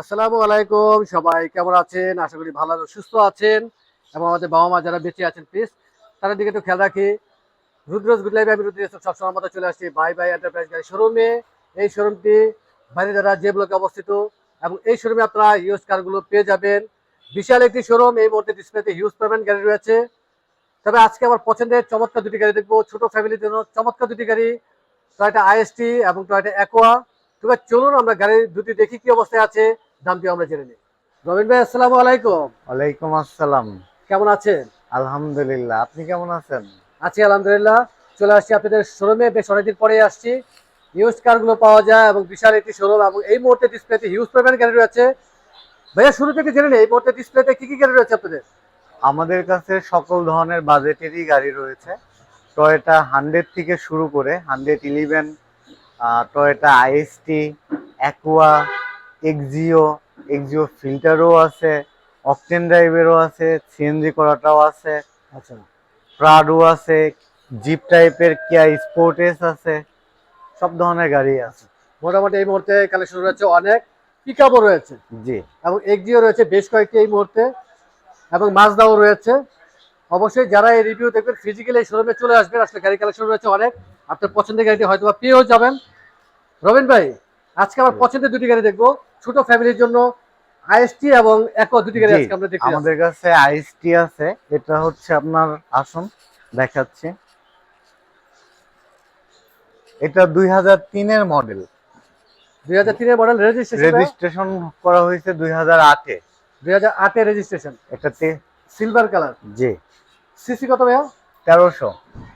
আসসালামু আলাইকুম, সবাই কেমন আছেন? আশা করি ভালো সুস্থ আছেন। এবং আমাদের বাবা মা যারা বেঁচে আছেন প্লিজ তাদের দিকে একটু খেয়াল রাখি। রুদ্রজ গুড লাইফ, আমি রুদ্র সবসময় মতো চলে আসছি বাই বাই এন্টারপ্রাইজ গাড়ি শোরুমে এই শোরুমটি বাইরে দ্বারা যে ব্লকে অবস্থিত, এবং এই শোরুমে আপনারা ইউজ কারগুলো পেয়ে যাবেন। বিশাল একটি শোরুম এই মুহূর্তে ডিসপ্লেতে হিউজ পেমেন্ট গাড়ি রয়েছে। তবে আজকে আমার পছন্দের চমৎকার দুটি গাড়ি দেখব। ছোট ফ্যামিলির জন্য চমৎকার দুটি গাড়ি টয়টা আইএসটি এবং টয়টা অ্যাকোয়া তবে চলুন আমরা গাড়ি দুটি দেখি কি অবস্থায় আছে। দামটি আমরা জেনে নিই। রবিন ভাই আসসালামু আলাইকুম। ওয়ালাইকুম আসসালাম। কেমন আছেন? আলহামদুলিল্লাহ আপনি কেমন আছেন? আছি আলহামদুলিল্লাহ চলে আসছি আপনাদের শোরুমে। বেশ অনেকদিন পরে আসছি। ইউজ কারগুলো পাওয়া যায় এবং বিশাল একটি শোরুম এবং এই মুহূর্তে ডিসপ্লেতে হিউজ পেমেন্ট গাড়ি রয়েছে। ভাইয়া শুরু থেকে জেনে নেই এই মুহূর্তে ডিসপ্লেতে কি কি গাড়ি রয়েছে আপনাদের? আমাদের কাছে সকল ধরনের বাজেটেরই গাড়ি রয়েছে। টয়োটা হান্ড্রেড থেকে শুরু করে hundred eleven Toyota IST Aqua Axio Axio ফিল্টারও আছে অকটেন ড্রাইভেরও আছে সিএনজি করাটাও আছে আচ্ছা। প্রাডো আছে জিপ টাইপের কিয়া স্পোর্টেস আছে সব ধরনের গাড়ি আছে। মোটামুটি এই মুহূর্তে কালেকশন রয়েছে অনেক। পিকআপও রয়েছে। জি। এবং এক্সিও রয়েছে বেশ কয়েকটি এই মুহূর্তে। এবং মাজদাও রয়েছে। অবশ্যই যারা এই রিভিউ দেখবেন ফিজিক্যালি এই শোরুমে চলে আসবেন। আসলে গাড়ি কালেকশন রয়েছে অনেক। আপনার পছন্দের গাড়িটি হয়তো বা পেয়েও যাবেন। রবিন ভাই আজকে আমার পছন্দের দুটি গাড়ি দেখব। ছোট ফ্যামিলির জন্য আইএসটি এবং একো দুটি গাড়ি আজকে আমরা দেখতে আমাদের কাছে আইসটি আছে। এটা হচ্ছে আপনার আসুন দেখাচ্ছি। এটা দুই হাজার তিনের মডেল দুই হাজার তিনের মডেল রেজিস্ট্রেশন রেজিস্ট্রেশন করা হয়েছে দুই হাজার আটে। দুই হাজার আটের রেজিস্ট্রেশন এটাতে সিলভার কালার জি। সিসি কত ভাইয়া? তেরোশো।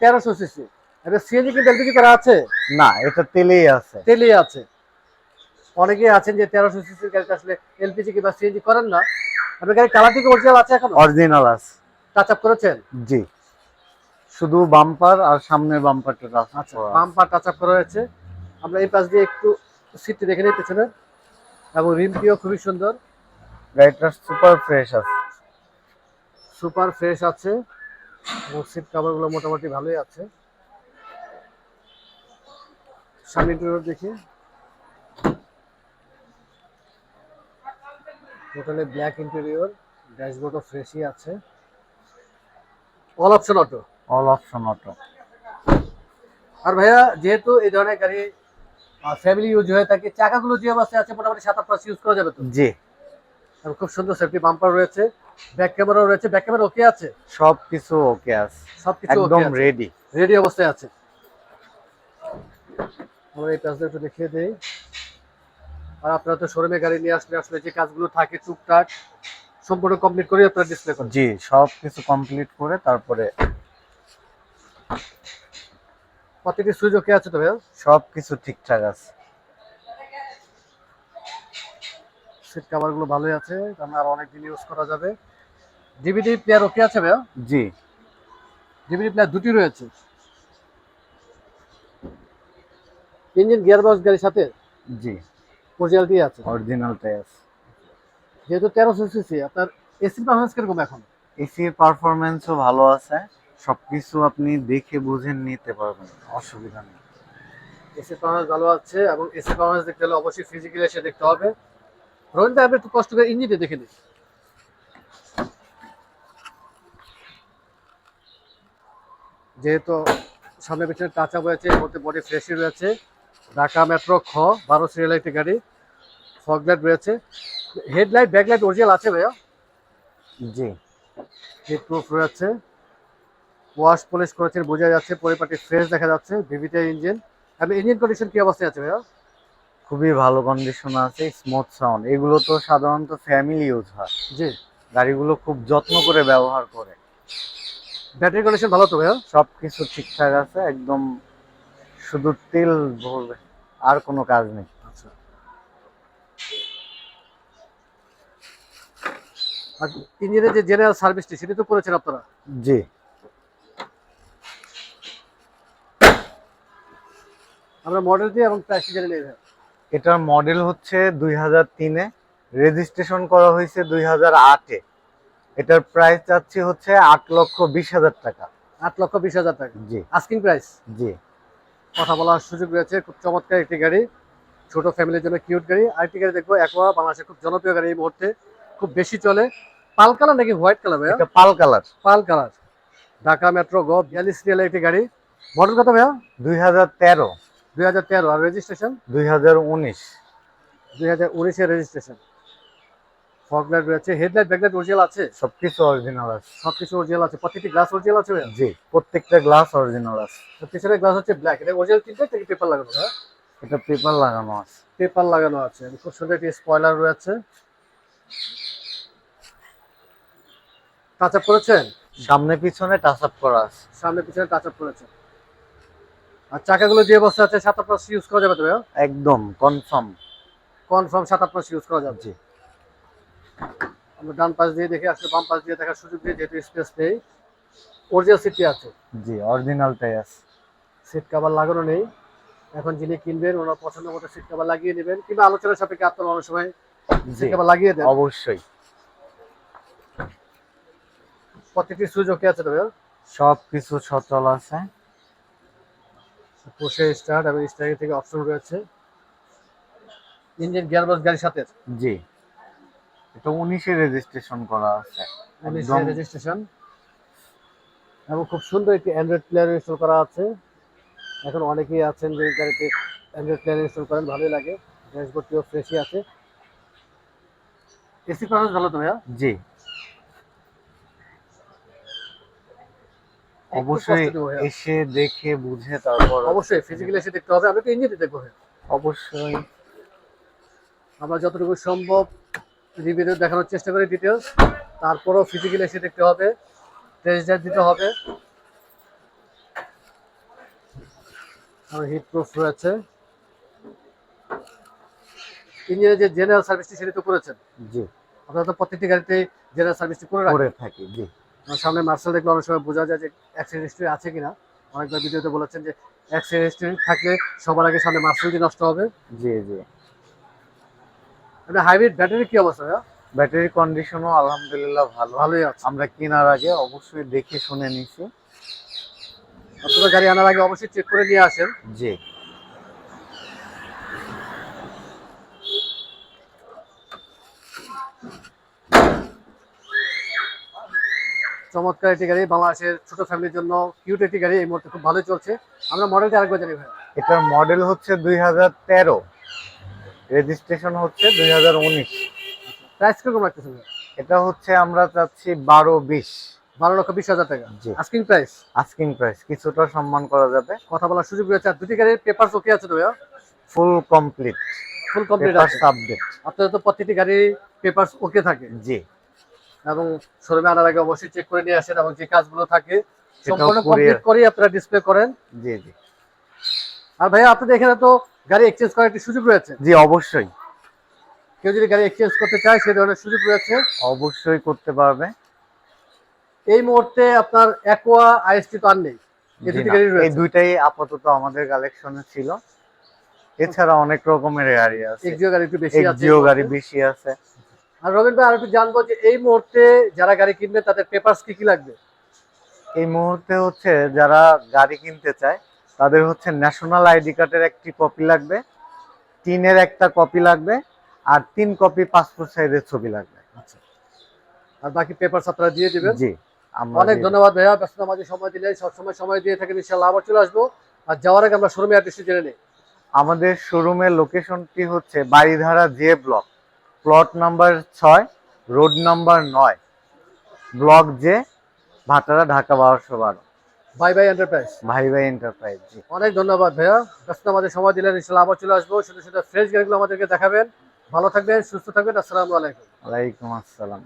তেরোশো সিসি এটা সিএনজি কিন্তু এলপিজি করা আছে? না এটা তেলেই আছে। তেলেই আছে। অনেকেই আছেন যে তেরোশো সিসির গাড়িতে আসলে এলপিজি কিংবা সিএনজি করেন না। আপনার গাড়ি কালার থেকে অরিজিনাল আছে এখন? অরিজিনাল আছে। টাচ আপ করেছেন? জি। শুধু বাম্পার আর সামনের বাম্পারটা আচ্ছা বাম্পার টাচ আপ করা হয়েছে। আমরা এই পাশ দিয়ে একটু সিটটি দেখে নিই পেছনে। এবং রিমটিও খুবই সুন্দর। গাড়িটা সুপার ফ্রেশ আছে। সুপার ফ্রেশ আছে। এবং সিট কাভারগুলো মোটামুটি ভালোই আছে। সামনে দেখি। টোটালি ব্ল্যাক ইন্টেরিয়র ড্যাশবোর্ডও ফ্রেশই আছে। All option auto all option auto আর ভাইয়া যেহেতু এই ধরনের গাড়ি ফ্যামিলি ইউজ হয়ে থাকে চাকাগুলো যে অবস্থায় আছে মোটামুটি সাত আট ইউজ করা যাবে তো? জি। খুব সুন্দর সেফটি বাম্পার রয়েছে ব্যাক ক্যামেরাও রয়েছে ব্যাক ক্যামেরা ওকে আছে? সব কিছু ওকে আছে। সবকিছু একদম রেডি রেডি অবস্থায় আছে। আমরা এই প্যাসটা একটু দেখিয়ে দেই। আর আপনারা তো শোরুমে গাড়ি নিয়ে আসলে আসলে যে কাজগুলো থাকে টুকটাক সম্পূর্ণ কমপ্লিট করে আপনারা ডিসপ্লে করেন। জি সব কিছু কমপ্লিট করে তারপরে প্রত্যেকটি সুইচ ওকে আছে তো ভাইয়া? সব কিছু ঠিকঠাক আছে। সিট কাভারগুলো ভালোই আছে কারণ আর অনেকদিন ইউজ করা যাবে। ডিভিডি প্লেয়ার ওকে আছে ভাইয়া? জি। ডিভিডি প্লেয়ার দুটি রয়েছে। ইঞ্জিন গিয়ার বক্স গাড়ির সাথে? জি। অরিজিনালটি আছে। অরিজিনালটাই আছে। যেহেতু তেরোশো সিসি আপনার এসি পারফরমেন্স কীরকম এখন? এসির পারফরমেন্সও ভালো আছে। সবকিছু আপনি দেখে বুঝে নিতে পারবেন অসুবিধা নেই। এসি পারফরমেন্স ভালো আছে এবং এসি পারফরমেন্স দেখতে হলে অবশ্যই ফিজিক্যালি এসে দেখতে হবে। ভাই আপনি একটু কষ্ট করে ইঞ্জিনটা দেখে নিন। যেহেতু সামনে পেছনে হয়েছে এর মধ্যে বডি ফ্রেশই রয়েছে ঢাকা মেট্রো খ বারো সিরিয়াল একটি গাড়ি। ফগলাইট রয়েছে। হেডলাইট ব্যাকলাইট অরিজিনাল আছে ভাইয়া। জি। হিট প্রুফ রয়েছে। ওয়াশ পলিশ করেছেন বোঝা যাচ্ছে পরিপাটি ফ্রেশ দেখা যাচ্ছে ভিভিটি ইঞ্জিন আমি ইঞ্জিন কন্ডিশন কি অবস্থায় আছে ভাইয়া? খুবই ভালো কন্ডিশন আছে স্মুথ সাউন্ড এগুলো তো সাধারণত ফ্যামিলি ইউজ হয়। জি। গাড়িগুলো খুব যত্ন করে ব্যবহার করে। ব্যাটারি কন্ডিশন ভালো তো ভাইয়া? সবকিছু ঠিকঠাক আছে একদম শুধু তেল ভরবে আর কোনো কাজ নেই আচ্ছা আর ইঞ্জিনের যে জেনারেল সার্ভিসটি সেটি তো করেছেন আপনারা? জি। আমরা মডেল দিয়ে এবং প্রাইসটি জেনে ভাইয়া এটার মডেল হচ্ছে দুই হাজার তিনে। রেজিস্ট্রেশন করা হয়েছে দুই হাজার আটে। এটার প্রাইস চাচ্ছি হচ্ছে আট লক্ষ বিশ হাজার টাকা। আট লক্ষ বিশ হাজার টাকা। জি। আস্কিং প্রাইস জি। কথা বলার সুযোগ রয়েছে। খুব চমৎকার একটি গাড়ি। ছোট ফ্যামিলির জন্য কিউট গাড়ি। আরেকটি গাড়ি দেখব একোয়া বাংলাদেশের খুব জনপ্রিয় গাড়ি এই মুহূর্তে। খুব বেশি চলে। পাল কালার নাকি হোয়াইট কালার ভাইয়া? এটা pearl colour. Pearl colour. Dhaka metro গ বিয়াল্লিশ রিয়ালের একটি গাড়ি। মডেল কত ভাইয়া? দুই হাজার তেরো। দুই হাজার তেরো। আর রেজিস্ট্রেশন দুই হাজার উনিশ। দুই হাজার উনিশের রেজিস্ট্রেশন ফগ লাইট রয়েছে হেডলাইট ব্যাকলাইট অরিজিনাল আছে? সবকিছু অরিজিনাল আছে। সবকিছু অরিজিনাল আছে। প্রতিটি গ্লাস অরিজিনাল আছে জি প্রত্যেকটা গ্লাস অরিজিনাল আছে। পিছনের গ্লাস হচ্ছে ব্ল্যাক এটা অরিজিনাল তিনটে থেকে পেপার লাগানো এটা পেপার লাগানো আছে। পেপার লাগানো আছে। খুব সুন্দর একটি স্পয়লার রয়েছে। টাচ আপ করেছেন? সামনে পিছনে টাচ আপ করা আছে। সামনে পিছনে টাচ আপ করেছেন। আর চাকাগুলো যে অবস্থা আছে সাত আট ইউজ করা যাবে তো একদম কনফার্ম কনফার্ম সাত আট ইউজ করা যাবে। জি। আমরা ডান পাশ দিয়ে দেখে আসলে বাম পাশ দিয়ে দেখার সুযোগ দিয়ে যেহেতু স্পেস নেই অরিজিনাল সিটটি আছে। জি অরিজিনালটাই আছে। সিট কাভার লাগানো নেই। এখন যিনি কিনবেন ওনার পছন্দ মতো সিট কাভার লাগিয়ে নেবেন কিংবা আলোচনার সাপেক্ষে আপনার অনেক সময় লাগিয়ে দেন। অবশ্যই। প্রত্যেকটি সুইচ ওকে আছে ভাইয়া? সব কিছু সচল আছে। পুষে স্টার্ট এবং স্টার্টিং থেকে অপশন রয়েছে। ইঞ্জিন গিয়ারবক্স গাড়ির সাথে? জি। এটা উনিশে রেজিস্ট্রেশন করা আছে। একদম রেজিস্ট্রেশন এবং খুব সুন্দর একটি অ্যান্ড্রয়েড প্লেয়ার ইনস্টল করা আছে। এখন অনেকেই আছেন যে গাড়িতে অ্যান্ড্রয়েড প্লেয়ার ইনস্টল করেন ভালোই লাগে। ড্যাশবোর্ডটিও ফ্রেশই আছে। এসি পারফরমেন্স ভালো তো ভাইয়া? জি। অবশ্যই। এসে দেখে বুঝে তারপর অবশ্যই ফিজিক্যালি এসে দেখতে হবে আমি তো ইঞ্জিনটি দেখব অবশ্যই। আমরা যতটুকু সম্ভব রিভিউ দেখানোর চেষ্টা করি ডিটেলস তারপরেও ফিজিক্যালি এসে দেখতে হবে টেস্ট ড্রাইভ দিতে হবে। আর হিট প্রুফ রয়েছে। ইঞ্জিনের যে জেনারেল সার্ভিসটি সেটি তো করেছেন। জি। আপনারা তো প্রত্যেকটি গাড়িতে জেনারেল সার্ভিসটি করে করে থাকি জি। আমার সামনে মার্শাল দেখলে অনেক সময় বোঝা যায় যে অ্যাক্সিডেন্ট হিস্ট্রি আছে কিনা। অনেকবার ভিডিওতে বলেছেন যে অ্যাক্সিডেন্ট হিস্ট্রি থাকলে সবার আগে সামনে মার্শালটি নষ্ট হবে। জি জি। মানে হাইব্রিড ব্যাটারি কি অবস্থা ভাইয়া? ব্যাটারি কন্ডিশনও আলহামদুলিল্লাহ ভালো। ভালোই আছে। আমরা কেনার আগে অবশ্যই দেখে শুনে নিছি। আপনারা গাড়ি আনার আগে অবশ্যই চেক করে নিয়ে আসেন। জি। চমৎকার একটি গাড়ি বাংলাদেশের ছোট ফ্যামিলির জন্য কিউট একটি গাড়ি এই মুহূর্তে খুব ভালো চলছে। আমরা মডেলটা আরেকবার জানি ভাই। এটার মডেল হচ্ছে দুই হাজার তেরো। রেজিস্ট্রেশন হচ্ছে দুই হাজার উনিশ। প্রাইস কীরকম রাখতেছে ভাই? এটা হচ্ছে আমরা চাচ্ছি বারো বিশ। বারো লক্ষ বিশ হাজার টাকা। জি। আস্কিং প্রাইস আস্কিং প্রাইস কিছুটা সম্মান করা যাবে। কথা বলার সুযোগ রয়েছে। আর দুটি গাড়ির পেপার ওকে আছে তো ভাইয়া? Full complete full complete subject আপনাদের তো প্রতিটি গাড়ির পেপার ওকে থাকে। জি। এবং শোরুমে আনার আগে অবশ্যই চেক করে নিয়ে আসেন এবং যে কাজগুলো থাকে সম্পূর্ণ কমপ্লিট করেই আপনারা ডিসপ্লে করেন। জি জি। আর ভাইয়া আপনাদের এখানে তো গাড়ি এক্সচেঞ্জ করার একটি সুযোগ রয়েছে। জি অবশ্যই। কেউ যদি গাড়ি এক্সচেঞ্জ করতে চায় সেই ধরনের সুযোগ রয়েছে। অবশ্যই করতে পারবে। এই মুহূর্তে আপনার অ্যাকোয়া আইএসটি তো আর নেই। এই দুইটাই আপাতত আমাদের কালেকশনে ছিল। এছাড়া অনেক রকমের গাড়ি আছে। এক্সিও গাড়ি একটু বেশি আছে। এক্সিও গাড়ি বেশি আছে। আর রবিন ভাই আর একটু জানব যে এই মুহূর্তে যারা গাড়ি কিনবে তাদের পেপারস কি কি লাগবে? এই মুহূর্তে হচ্ছে যারা গাড়ি কিনতে চায় তাদের হচ্ছে ন্যাশনাল আইডি কার্ডের একটি কপি লাগবে তিনের একটা কপি লাগবে আর তিন কপি পাসপোর্ট সাইজের ছবি লাগবে। আর বাকি পেপারস আপনারা দিয়ে দিবেন? জি অনেক ধন্যবাদ ভাইয়া ব্যস্ত মাঝে সময় দিলে সবসময় সময় দিয়ে থাকেন ইনশাল্লাহ আবার চলে আসব। আর যাওয়ার আগে আমরা শোরুমে অ্যাড্রেসটি জেনে নিই। আমাদের শোরুমের লোকেশনটি হচ্ছে Baridhara J block plot number ছয় রোড নাম্বার নয়। ব্লক জে ভাটারা ঢাকা বারোশো বারো। ভাই বাই এন্টারপ্রাইজ ভাই ভাই এন্টারপ্রাইজ জি। অনেক ধন্যবাদ ভাইয়া। ব্যস্ত আমাদের সময় দিলেন ইনশাল্লাহ আবার চলে আসব। শুধু শুধু ফ্রেশ গাড়িগুলো আমাদেরকে দেখাবেন। ভালো থাকবেন সুস্থ থাকবেন আসসালামু আলাইকুম। ওয়ালাইকুম আসসালাম।